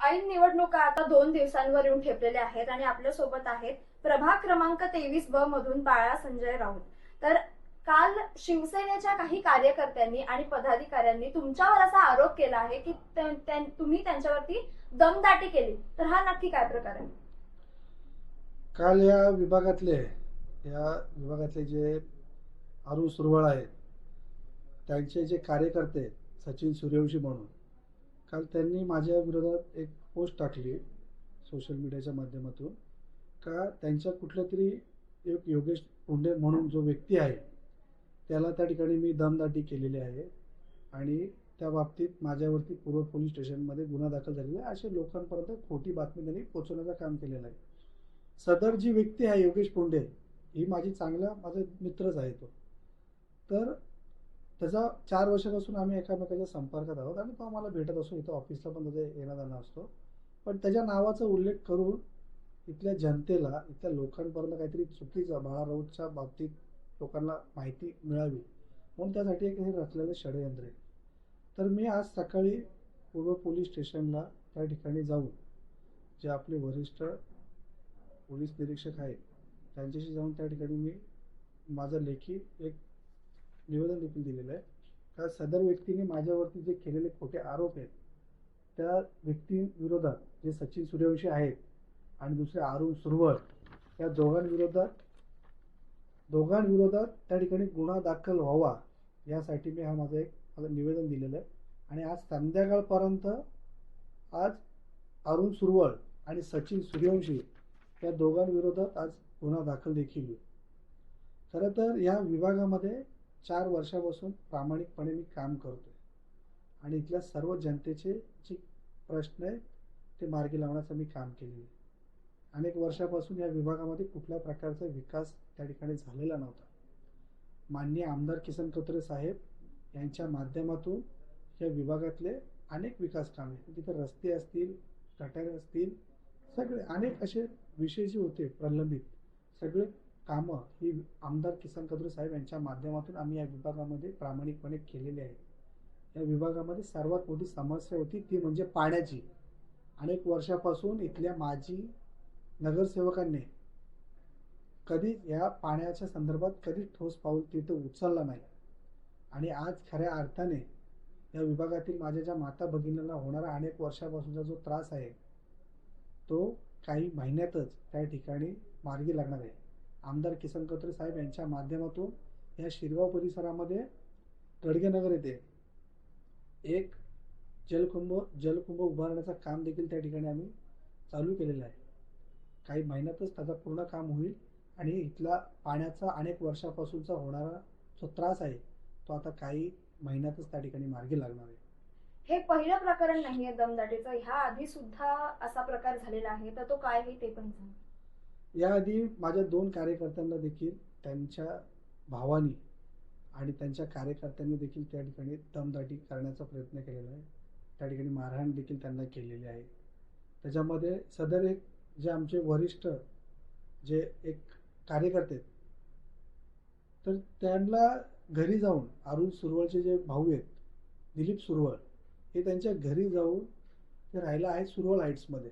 ऐन निवडणुका आता दोन दिवसांवर येऊन ठेपलेल्या आहेत आणि आपल्यासोबत आहेत प्रभाग क्रमांक तेवीस ब मधून बाळा संजय राऊत. तर काल शिवसेनेच्या काही कार्यकर्त्यांनी आणि पदाधिकाऱ्यांनी तुमच्यावर असा आरोप केला आहे की तुम्ही त्यांच्यावरती दमदाटी केली. तर हा नक्की काय प्रकार आहे? काल या विभागातले या विभागातले जे अरुण सुरवळ आहेत त्यांचे जे कार्यकर्ते सचिन सूर्यवंशी म्हणून काल त्यांनी माझ्या विरोधात एक पोस्ट टाकली सोशल मीडियाच्या माध्यमातून का त्यांच्या कुठल्या तरी एक योगेश पुंडे म्हणून जो व्यक्ती आहे त्याला त्या ठिकाणी मी दमदाटी केलेली आहे आणि त्या बाबतीत माझ्यावरती पूर्व पोलीस स्टेशनमध्ये गुन्हा दाखल झालेला आहे. अशा लोकांपर्यंत खोटी बातमी त्यांनी पोचवण्याचं काम केलेलं आहे. सदर जी व्यक्ती आहे योगेश पुंडे ही माझी चांगला माझा मित्रच आहे तो. तर त्याचा चार वर्षापासून आम्ही एकामेकाच्या संपर्कात आहोत आणि तो आम्हाला भेटत असतो. इथं ऑफिसला पण त्याचा येणं जाणं असतो पण त्याच्या नावाचा उल्लेख करून इथल्या जनतेला इथल्या लोकांपर्यंत काहीतरी चुकीचा बाळा राऊतच्या बाबतीत लोकांना माहिती मिळावी. म्हणून त्यासाठी एक हे रचलेलं षडयंत्र आहे. तर मी आज सकाळी पूर्व पोलीस स्टेशनला त्या ठिकाणी जाऊन जे आपले वरिष्ठ पोलीस निरीक्षक आहेत त्यांच्याशी जाऊन त्या ठिकाणी मी माझं लेखी एक निवेदन देखील दिलेलं आहे. का सदर व्यक्तीने माझ्यावरती जे केलेले खोटे आरोप आहेत त्या व्यक्तीविरोधात जे सचिन सूर्यवंशी आहेत आणि दुसरे अरुण सुरवळ या दोघांविरोधात दोघांविरोधात त्या ठिकाणी गुन्हा दाखल व्हावा यासाठी मी हा माझा एक माझं निवेदन दिलेलं आहे. आणि आज संध्याकाळपर्यंत आज अरुण सुरवळ आणि सचिन सूर्यवंशी या दोघांविरोधात आज गुन्हा दाखल देखील होईल. खरं तर या विभागामध्ये चार वर्षापासून प्रामाणिकपणे मी काम करतोय. आणि इथल्या सर्व जनतेचे जे प्रश्न आहेत ते मार्गी लावण्याचं मी काम केलेलं आहे. अनेक वर्षापासून या विभागामध्ये कुठल्या प्रकारचा विकास त्या ठिकाणी झालेला नव्हता. माननीय आमदार किसन कत्रे साहेब यांच्या माध्यमातून या विभागातले अनेक विकास कामे तिथं रस्ते असतील गटारे असतील सगळे अनेक असे विषय जे होते प्रलंबित सगळे कामं ही आमदार किसन कद्रे साहेब यांच्या माध्यमातून आम्ही या विभागामध्ये प्रामाणिकपणे केलेली आहे. या विभागामध्ये सर्वात मोठी समस्या होती ती म्हणजे पाण्याची. अनेक वर्षापासून इथल्या माजी नगरसेवकांनी कधी या पाण्याच्या संदर्भात कधी ठोस पाऊल तिथं उचलला नाही. आणि आज खऱ्या अर्थाने या विभागातील माझ्या ज्या माता भगिनींना होणारा अनेक वर्षापासूनचा जो त्रास आहे तो काही महिन्यातच त्या ठिकाणी मार्गी लागणार आहे. आमदार किसन कत्रे साहेब यांच्या माध्यमातून या शिरगाव परिसरामध्ये गडगेनगर येथे एक जलकुंभ जलकुंभ उभारण्याचं काम देखील त्या ठिकाणी आम्ही चालू केलेलं आहे. काही महिन्यातच त्याचं पूर्ण काम होईल आणि इथला पाण्याचा अनेक वर्षापासूनचा होणारा जो त्रास आहे तो आता काही महिन्यातच त्या ठिकाणी मार्गी लागणार आहे. हे पहिलं प्रकरण नाहीये दमदाटीचं. ह्या आधी सुद्धा असा प्रकार झालेला आहे. तर तो काय आहे ते पण सांग. याआधी माझ्या दोन कार्यकर्त्यांना देखील त्यांच्या भावानी आणि त्यांच्या कार्यकर्त्यांनी देखील त्या ठिकाणी दमदाटी करण्याचा प्रयत्न केलेला आहे. त्या ठिकाणी मारहाण देखील त्यांना केलेली आहे. त्याच्यामध्ये सदर एक जे आमचे वरिष्ठ जे एक कार्यकर्ते आहेत, तर त्यांना घरी जाऊन अरुण सुरवळचे जे भाऊ आहेत दिलीप सुरवळ हे त्यांच्या घरी जाऊन ते राहायला आहेत सुरवळ हाईट्समध्ये.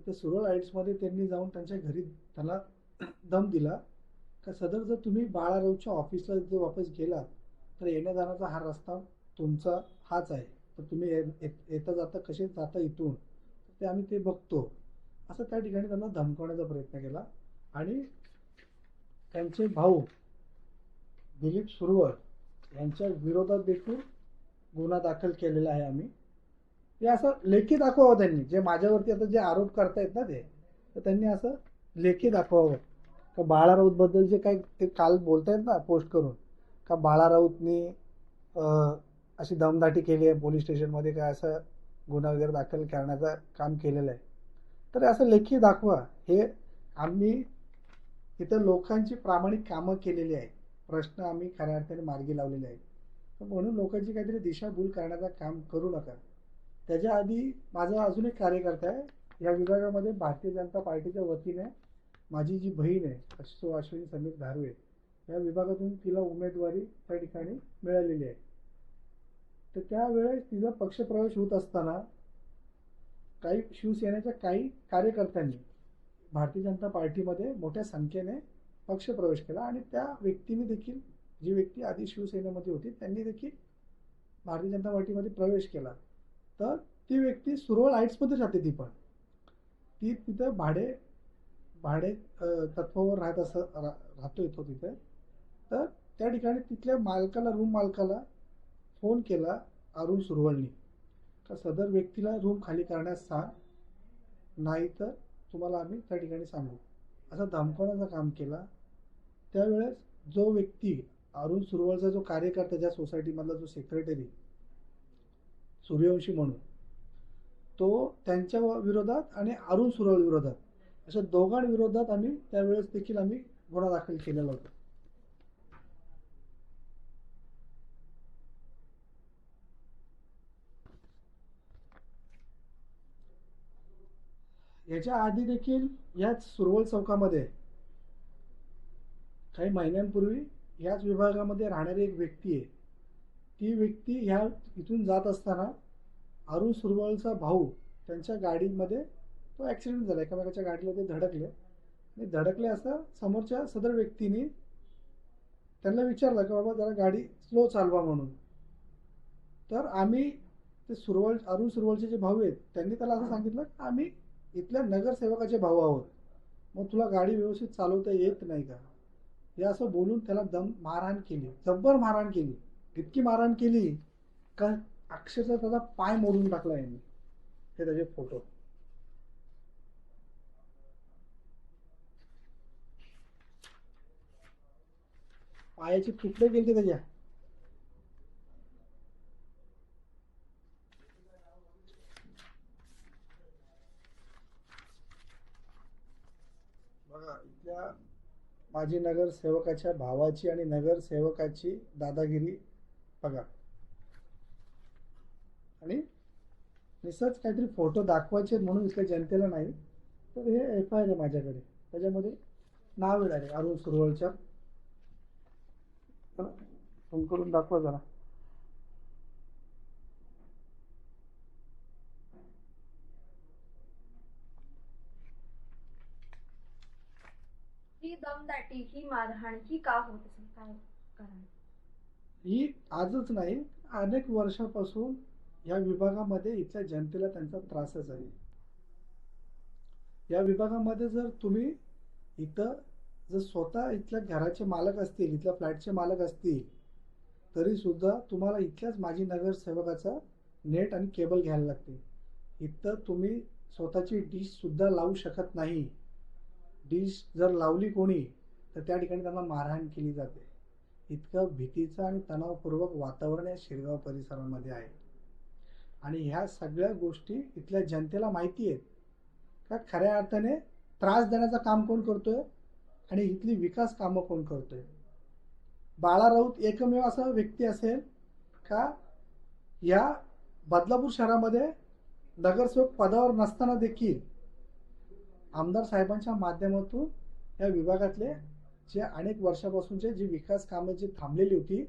तर त्या सुरळ आईट्समध्ये त्यांनी जाऊन त्यांच्या घरी त्याला दम दिला. का सदर जर तुम्ही बाळारावच्या ऑफिसला जर वापस गेलात तर येण्या जाण्याचा हा रस्ता तुमचा हाच आहे. तर तुम्ही ये- येता जाता कसे जाता इथून ते आम्ही ते बघतो. असं त्या ठिकाणी त्यांना धमकवण्याचा प्रयत्न केला. आणि त्यांचे भाऊ दिलीप सुरवळ यांच्या विरोधात देखील गुन्हा दाखल केलेला आहे आम्ही. हे असं लेखी दाखवावं त्यांनी. जे माझ्यावरती आता जे आरोप करतायत ना ते तर त्यांनी असं लेखी दाखवावं. का बाळा राऊतबद्दल जे काही ते काल बोलतायत ना पोस्ट करून का बाळा राऊतनी अशी दमदाटी केली आहे पोलीस स्टेशनमध्ये काय असं गुन्हा वगैरे दाखल करण्याचं काम केलेलं आहे. तर असं लेखी दाखवा. हे आम्ही इथं लोकांची प्रामाणिक कामं केलेली आहेत. प्रश्न आम्ही खऱ्या अर्थाने मार्गी लावलेले आहेत. तर म्हणून लोकांची काहीतरी दिशाभूल करण्याचं काम करू नका. त्याच्या आधी माझा अजून एक कार्यकर्ता आहे. या विभागामध्ये भारतीय जनता पार्टीच्या वतीने माझी जी बहीण आहे सो अश्विनी समीर धारवे या विभागातून तिला उमेदवारी त्या ठिकाणी मिळालेली आहे. तर त्यावेळेस तिचा पक्षप्रवेश होत असताना काही शिवसेनेच्या काही कार्यकर्त्यांनी भारतीय जनता पार्टीमध्ये मोठ्या संख्येने पक्षप्रवेश केला आणि त्या व्यक्तीने देखील जी व्यक्ती आधी शिवसेनेमध्ये होती त्यांनी देखील भारतीय जनता पार्टीमध्ये प्रवेश केला. तर ती व्यक्ती सुरवळ हाईट्समध्ये राहते ती पण. ती तिथं भाडे भाडे तत्वावर राहत असं रा राहतो तो तिथे. तर त्या ठिकाणी तिथल्या मालकाला रूम मालकाला फोन केला अरुण सुरवळनी. तर सदर व्यक्तीला रूम खाली करण्यास सांग नाही तर तुम्हाला आम्ही त्या ठिकाणी सांगू. असं धमकवण्याचं काम केला. त्यावेळेस जो व्यक्ती अरुण सुरवळचा जो कार्यकर्ता ज्या सोसायटीमधला जो सेक्रेटरी सूर्यवंशी म्हणून. तो त्यांच्या विरोधात आणि अरुण सुरवळ विरोधात. अशा दोघांविरोधात आम्ही त्यावेळेस देखील आम्ही गुन्हा दाखल केलेला होता. याच्या आधी देखील याच सुरवळ चौकामध्ये काही महिन्यांपूर्वी याच विभागामध्ये राहणारी एक व्यक्ती आहे. ती व्यक्ती ह्या इथून जात असताना अरुण सुरवळचा भाऊ त्यांच्या गाडीमध्ये तो ॲक्सिडेंट झाला. एकामेकाच्या गाडीला ते धडकले. आणि धडकले असता समोरच्या सदर व्यक्तीने त्यांना विचारलं की बाबा जरा गाडी स्लो चालवा म्हणून. तर आम्ही ते सुरवळ अरुण सुरवळचे जे भाऊ आहेत त्यांनी त्याला असं सांगितलं की आम्ही इथल्या नगरसेवकाचे भाऊ आहोत. मग तुला गाडी व्यवस्थित चालवता येत नाही का? हे असं बोलून त्याला दम मारहाण केली. जब्बर मारहाण केली. इतकी मारहाण केली का अक्षरशः त्याचा पाय मोडून टाकला यांनी. हे त्याचे फोटो पायाचे तुकडे गेले त्याच्या. बघा इथल्या माजी नगरसेवकाच्या भावाची आणि नगरसेवकाची दादागिरी बघा. आणि निसर्ग काहीतरी फोटो दाखवायचे म्हणून इथल्या जनतेला नाही तर हे एफ आय आर आहे माझ्याकडे. त्याच्यामध्ये नाव येणार आहे अरुण सुरवळच्या. फोन करून दाखवा जरा. ही दमदाटी ही मारहाण ही का होत असेल? काय कारण? ही आजच नाही अनेक वर्षापासून या विभागामध्ये इथल्या जनतेला त्यांचा त्रासच आहे. या विभागामध्ये जर तुम्ही इथं जर स्वतः इथल्या घराचे मालक असतील इथल्या फ्लॅटचे मालक असतील तरीसुद्धा तुम्हाला इथल्याच माजी नगरसेवकाचा नेट आणि केबल घ्यायला लागते इथं तुम्ही स्वतःची डिश सुद्धा लावू शकत नाही. डिश जर लावली कोणी तर त्या ठिकाणी त्यांना मारहाण केली जाते. इतकं भीतीचं आणि तणावपूर्वक वातावरण या शिरगाव परिसरामध्ये आहे. आणि ह्या सगळ्या गोष्टी इथल्या जनतेला माहिती आहेत. का खऱ्या अर्थाने त्रास देण्याचं काम कोण करतोय? आणि इथली विकास कामं कोण करतोय? बाळा राऊत एकमेव असा व्यक्ती असेल का या बदलापूर शहरामध्ये नगरसेवक पदावर नसताना देखील आमदार साहेबांच्या माध्यमातून या विभागातले जे अनेक वर्षापासूनचे जी विकास कामे जी थांबलेली होती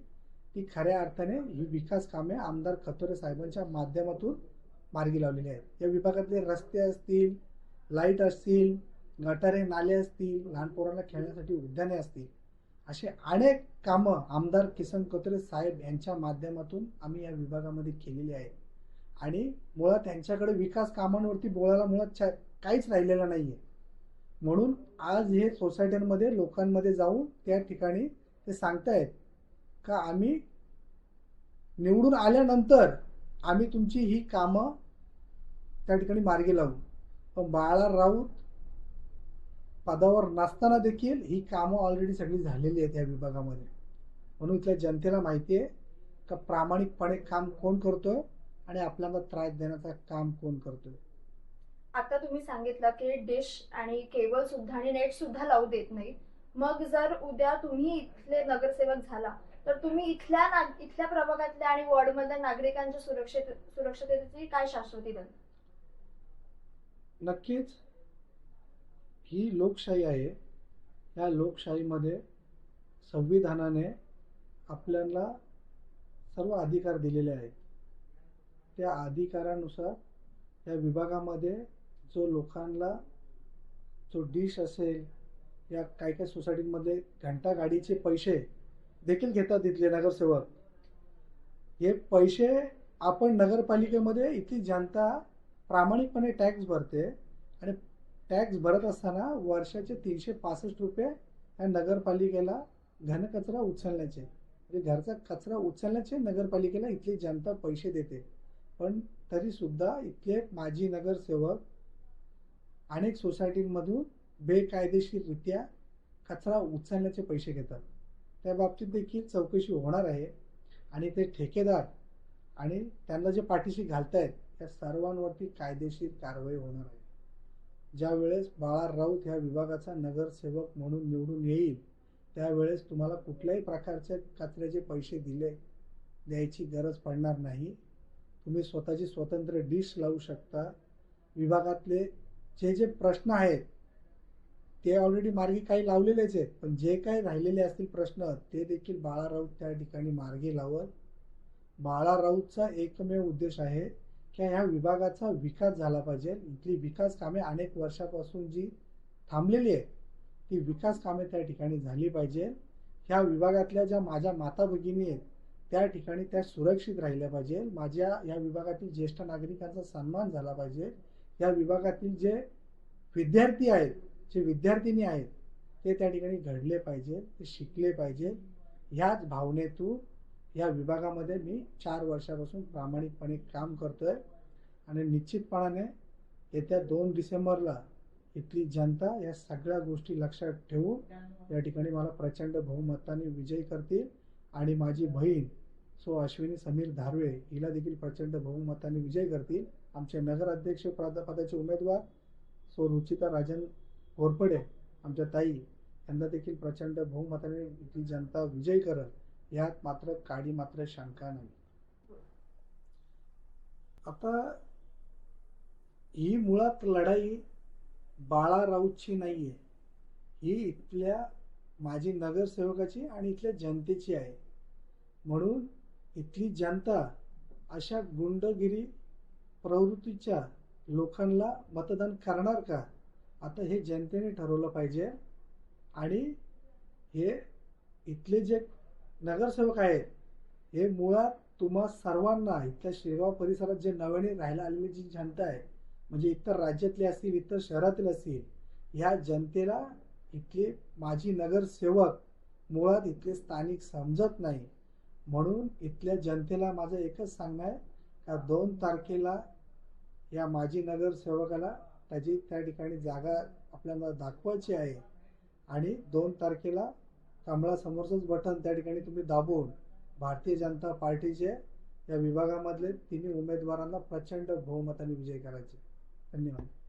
ती खऱ्या अर्थाने ही विकास कामे आमदार खतोरे साहेबांच्या माध्यमातून मार्गी लावलेली आहेत. या विभागातले रस्ते असतील लाइट असतील गटारे नाले असतील लहान पोरांना खेळण्यासाठी उद्याने असतील असे अनेक कामं आमदार किसन कतोरे साहेब यांच्या माध्यमातून आम्ही या विभागामध्ये केलेली आहे. आणि मुळात त्यांच्याकडे विकास कामांवरती बोलायला मुळात छा- काहीच राहिलेलं नाही आहे म्हणून आज हे सोसायट्यांमध्ये लोकांमध्ये जाऊन त्या ठिकाणी ते सांगतायत का आम्ही निवडून आल्यानंतर आम्ही तुमची ही कामं त्या ठिकाणी मार्गी लावू. पण बाळा राऊत पदावर नसताना देखील ही कामं ऑलरेडी सगळी झालेली आहेत या विभागामध्ये. म्हणून इथल्या जनतेला माहिती आहे का प्रामाणिकपणे काम कोण करतोय आणि आपल्याला त्रास देण्याचं काम कोण करतोय. आता तुम्ही सांगितलं की डिश आणि केबल सुद्धा आणि नेट सुद्धा लावू देत नाही. मग जर उद्या तुम्ही इथले नगरसेवक झाला तर तुम्ही इथल्या नाग इथल्या प्रभागातल्या आणि वॉर्डमधल्या नागरिकांच्या सुरक्षित सुरक्षिततेची काय शाश्वती द्याल नक्कीच. ही लोकशाही आहे. या लोकशाहीमध्ये संविधानाने आपल्याला सर्व अधिकार दिलेले आहेत. त्या अधिकारानुसार या विभागामध्ये जो लोकांना जो डिश असेल या काही काही सोसायटीमध्ये घंटा गाडीचे पैसे देखील घेतात इथले नगरसेवक. हे पैसे आपण नगरपालिकेमध्ये इथली जनता प्रामाणिकपणे टॅक्स भरते आणि टॅक्स भरत असताना वर्षाचे तीनशे पासष्ट रुपये या नगरपालिकेला घनकचरा उचलण्याचे म्हणजे घरचा कचरा उचलण्याचे नगरपालिकेला इथली जनता पैसे देते. पण तरीसुद्धा इथले माजी नगरसेवक अनेक सोसायटींमधून बेकायदेशीररित्या कचरा उचलण्याचे पैसे घेतात. त्या बाबतीत देखील चौकशी होणार आहे आणि ते ठेकेदार आणि त्यांना जे पाठीशी घालतायत त्या सर्वांवरती कायदेशीर कारवाई होणार आहे. ज्यावेळेस बाळा राऊत ह्या विभागाचा नगरसेवक म्हणून निवडून येईल त्यावेळेस तुम्हाला कुठल्याही प्रकारचे कचऱ्याचे पैसे दिले द्यायची गरज पडणार नाही. तुम्ही स्वतःची स्वतंत्र डिश लावू शकता. विभागातले जे जे प्रश्न आहेत ते ऑलरेडी मार्गी काही लावलेलेच आहेत. पण जे काही राहिलेले असतील प्रश्न ते देखील बाळा राऊत त्या ठिकाणी मार्गी लावत. बाळा राऊतचा एकमेव उद्देश आहे की ह्या विभागाचा विकास झाला पाहिजे. इथली विकास कामे अनेक वर्षापासून जी थांबलेली आहे ती विकास कामे त्या ठिकाणी झाली पाहिजे. ह्या विभागातल्या ज्या माझ्या माता भगिनी आहेत त्या ठिकाणी त्या सुरक्षित राहिल्या पाहिजे. माझ्या या विभागातील ज्येष्ठ नागरिकांचा सन्मान झाला पाहिजे. या विभागातील जे विद्यार्थी आहेत जे विद्यार्थिनी आहेत ते त्या ठिकाणी घडले पाहिजे ते शिकले पाहिजे. ह्याच भावनेतून या विभागामध्ये मी चार वर्षापासून प्रामाणिकपणे काम करतो आहे आणि निश्चितपणाने येत्या दोन डिसेंबरला इथली जनता या सगळ्या गोष्टी लक्षात ठेवून या ठिकाणी मला प्रचंड बहुमताने विजयी करतील. आणि माझी बहीण सो अश्विनी समीर धारवे हिला देखील प्रचंड बहुमताने विजय करतील. आमचे नगराध्यक्ष पदाचे उमेदवार सो रुचिता राजन घोरपडे आमच्या ताई यांना देखील प्रचंड बहुमताने इथली जनता विजयी करल यात मात्र काडी मात्र शंका नाही. आता ही मुळात लढाई बाळा राऊतची नाहीये. ही इथल्या माजी नगरसेवकाची आणि इथल्या जनतेची आहे. म्हणून इथली जनता अशा गुंडगिरी प्रवृत्तीच्या लोकांना मतदान करणार का? आता हे जनतेने ठरवलं पाहिजे. आणि हे इथले जे नगरसेवक आहेत हे मुळात तुम्हा सर्वांना इथल्या शेगाव परिसरात जे नव्याने राहायला आलेली जी जनता आहे म्हणजे इतर राज्यातले असतील इतर शहरातील असतील ह्या जनतेला इथले माजी नगरसेवक मुळात इथले स्थानिक समजत नाही. म्हणून इथल्या जनतेला माझं एकच सांगणं आहे त्या दोन तारखेला या माजी नगरसेवकाला त्याची त्या ठिकाणी जागा आपल्याला दाखवायची आहे. आणि दोन तारखेला कमळासमोरचंच बटन त्या ठिकाणी तुम्ही दाबून भारतीय जनता पार्टीचे या विभागामधले तिन्ही उमेदवारांना प्रचंड बहुमताने विजय करायचे. धन्यवाद.